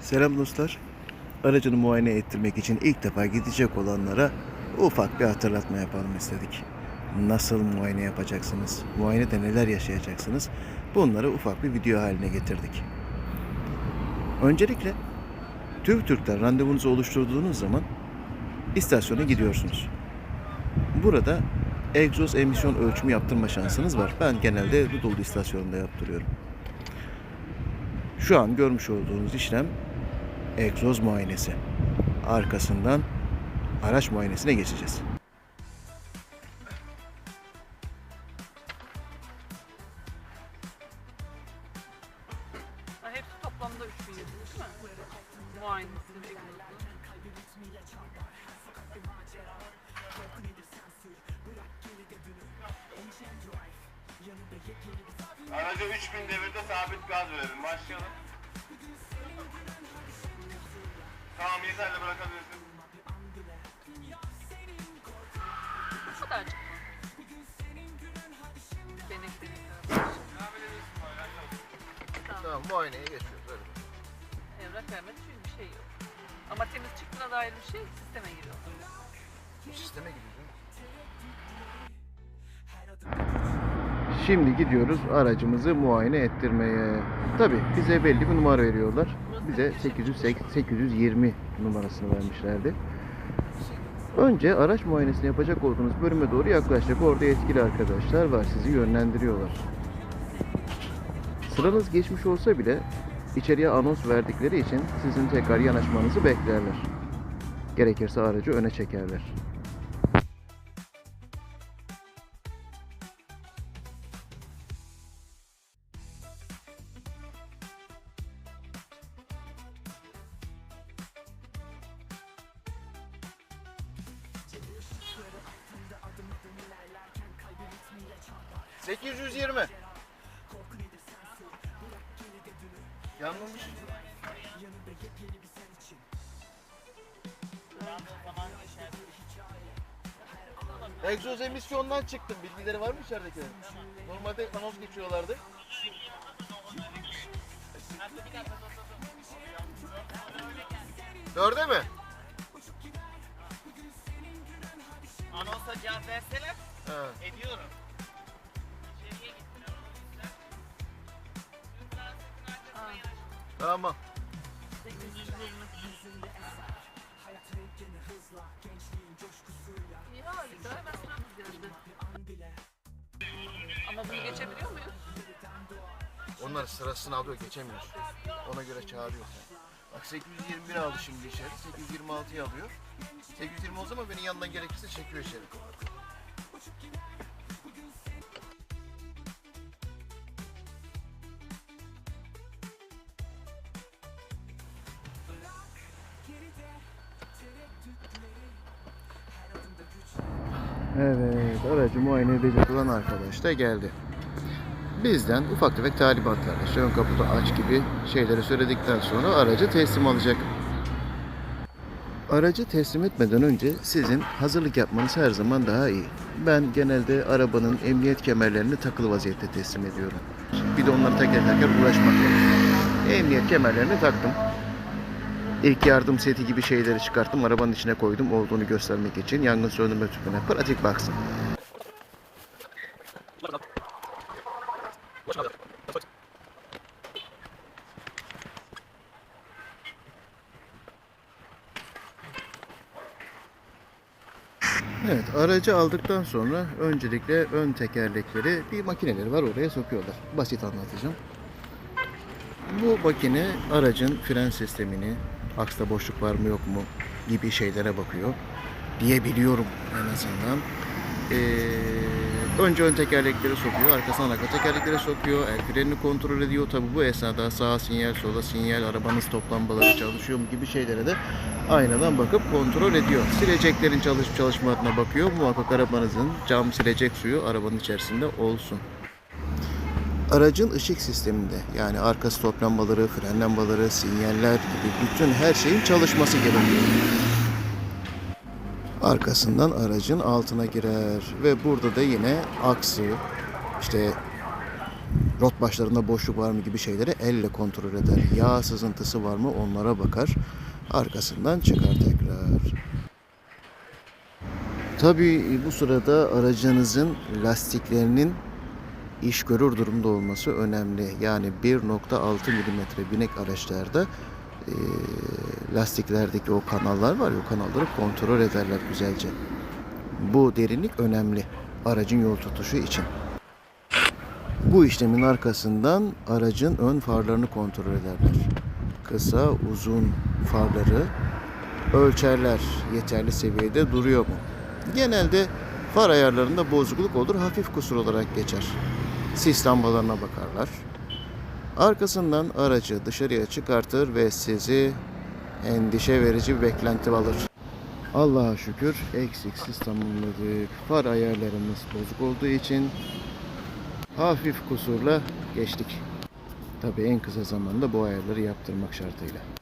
Selam dostlar. Aracını muayene ettirmek için ilk defa gidecek olanlara ufak bir hatırlatma yapalım istedik. Nasıl muayene yapacaksınız? Muayenede neler yaşayacaksınız? Bunları ufak bir video haline getirdik. Öncelikle TÜV TÜRK'ten randevunuzu oluşturduğunuz zaman istasyona gidiyorsunuz. Burada egzoz emisyon ölçümü yaptırma şansınız var. Ben genelde Dudullu istasyonunda yaptırıyorum. Şu an görmüş olduğunuz işlem egzoz muayenesi. Arkasından araç muayenesine geçeceğiz. Hepsi toplamda 3000 yazıyor değil mi? Muayenesi ve egzozu. Araca 3000 devirde sabit gaz verelim. Başlayalım. Tamam yeterli bırakabilirsin. Bu kadar benim. Devam edebilirsin böyle. Tamam. Tamam muayeneye geçiyoruz. Öyle. Evrak vermedi çünkü bir şey yok. Ama temiz çıktığına dair bir şey sisteme giriyor. Bu sisteme gidiyor. Şimdi gidiyoruz aracımızı muayene ettirmeye. Tabi bize belli bir numara veriyorlar. Bize 808 820 numarasını vermişlerdi. Önce araç muayenesini yapacak olduğunuz bölüme doğru yaklaştık. Orada yetkili arkadaşlar var. Sizi yönlendiriyorlar. Sıranız geçmiş olsa bile içeriye anons verdikleri için sizin tekrar yanaşmanızı beklerler. Gerekirse aracı öne çekerler. Sekiz yüz yirmi. Yanılmış. Egzoz emisyondan çıktım. Bilgileri var mı içeridekilerin? Normalde anons geçiyorlardı. Dörde mi? Anonsa cevap verseler Ha. ediyorum. Tamam. 820. İyi harika. Hemen sıramız geldi. Ama bunu geçebiliyor muyuz? Onlar sırasını alıyor geçemiyor. Ona göre çağırıyor. Bak 821 aldı şimdi içeri. 826'yı alıyor. 820 o zaman beni yandan gerekirse çekiyor içeri. Evet, aracı muayene edecek olan arkadaş da geldi. Bizden ufak tefek talimatlar, işte ön kaputu aç gibi şeyleri söyledikten sonra aracı teslim alacak. Aracı teslim etmeden önce sizin hazırlık yapmanız her zaman daha iyi. Ben genelde arabanın emniyet kemerlerini takılı vaziyette teslim ediyorum. Bir de onları teker teker uğraşmak lazım. Emniyet kemerlerini taktım. İlk yardım seti gibi şeyleri çıkarttım. Arabanın içine koydum olduğunu göstermek için. Yangın söndürme tüpüne pratik baksın. Evet, aracı aldıktan sonra öncelikle ön tekerlekleri bir makineleri var oraya sokuyorlar. Basit anlatacağım. Bu makine aracın fren sistemini, aksta boşluk var mı yok mu gibi şeylere bakıyor. Diyebiliyorum en azından. Ee, önce ön tekerlekleri sokuyor, arkasından arka tekerlekleri sokuyor, el frenini kontrol ediyor. Tabi bu esnada sağa sinyal, sola sinyal, arabanın stop lambaları çalışıyor mu gibi şeylere de aynadan bakıp kontrol ediyor. Sileceklerin çalışıp çalışmadığına bakıyor. Muhakkak arabanızın cam silecek suyu arabanın içerisinde olsun. Aracın ışık sisteminde yani arka stop lambaları, fren lambaları, sinyaller gibi bütün her şeyin çalışması gerekiyor. Arkasından aracın altına girer ve burada da yine aksı, işte rot başlarında boşluk var mı gibi şeyleri elle kontrol eder. Yağ sızıntısı var mı onlara bakar. Arkasından çıkar tekrar. Tabii bu sırada aracınızın lastiklerinin iş görür durumda olması önemli. Yani 1.6 mm binek araçlarda eee, lastiklerdeki o kanallar var ya o kanalları kontrol ederler güzelce. Bu derinlik önemli aracın yol tutuşu için. Bu işlemin arkasından aracın ön farlarını kontrol ederler. Kısa, uzun farları ölçerler. Yeterli seviyede duruyor mu? Genelde far ayarlarında bozukluk olur, hafif kusur olarak geçer. Sis lambalarına bakarlar. Arkasından aracı dışarıya çıkartır ve sizi endişe verici bir beklenti alır. Allah'a şükür eksiksiz tamamladık. Far ayarlarımız bozuk olduğu için hafif kusurla geçtik. Tabii en kısa zamanda bu ayarları yaptırmak şartıyla.